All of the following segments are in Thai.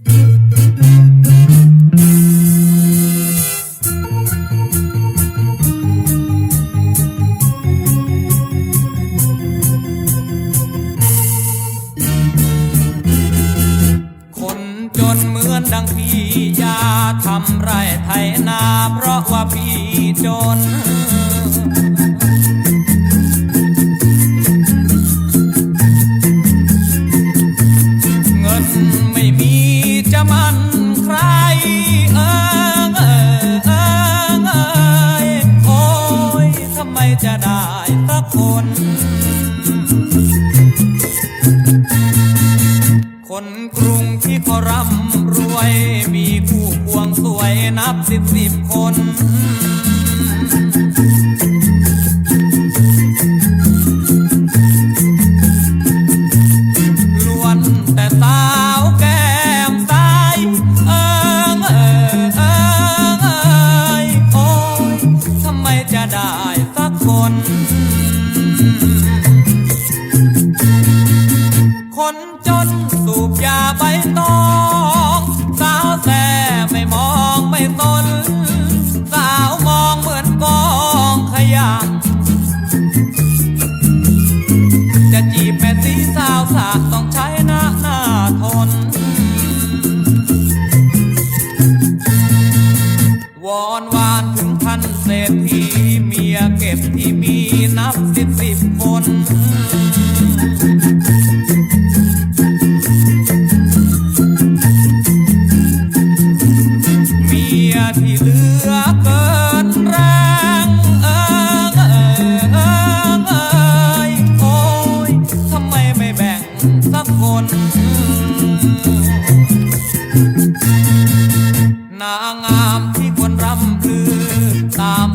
คนจนเหมือนดังพี่ยาทำไรไถนา เพราะว่าพี่จน เงินไม่มี จะมันใครเอิงเอิงเอิงเอยโอ้ยทำไมจะได้สักคน คนกรุงที่เขาร่ำรวย มีคู่ควงสวยนับสิบสิบคน คน คนจนสูบยาใบตอง สาวแส่ไม่มองไม่สนสาวมองเหมือนกองขยะ จะจีบแม่สีสาวสากต้องใช้หน้าหน้าทน วอนวานถึงท่านเศรษ สักคนนางงามที่ควรรำคือตาม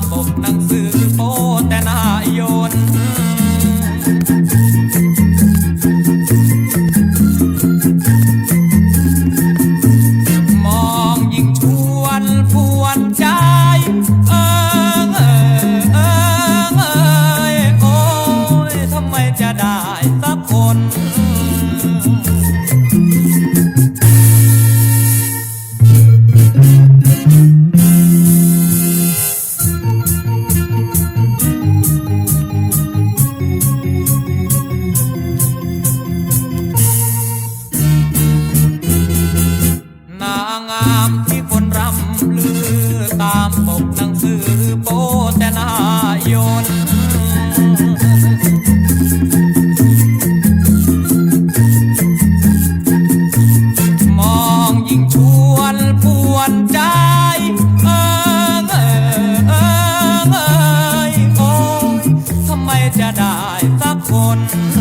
คน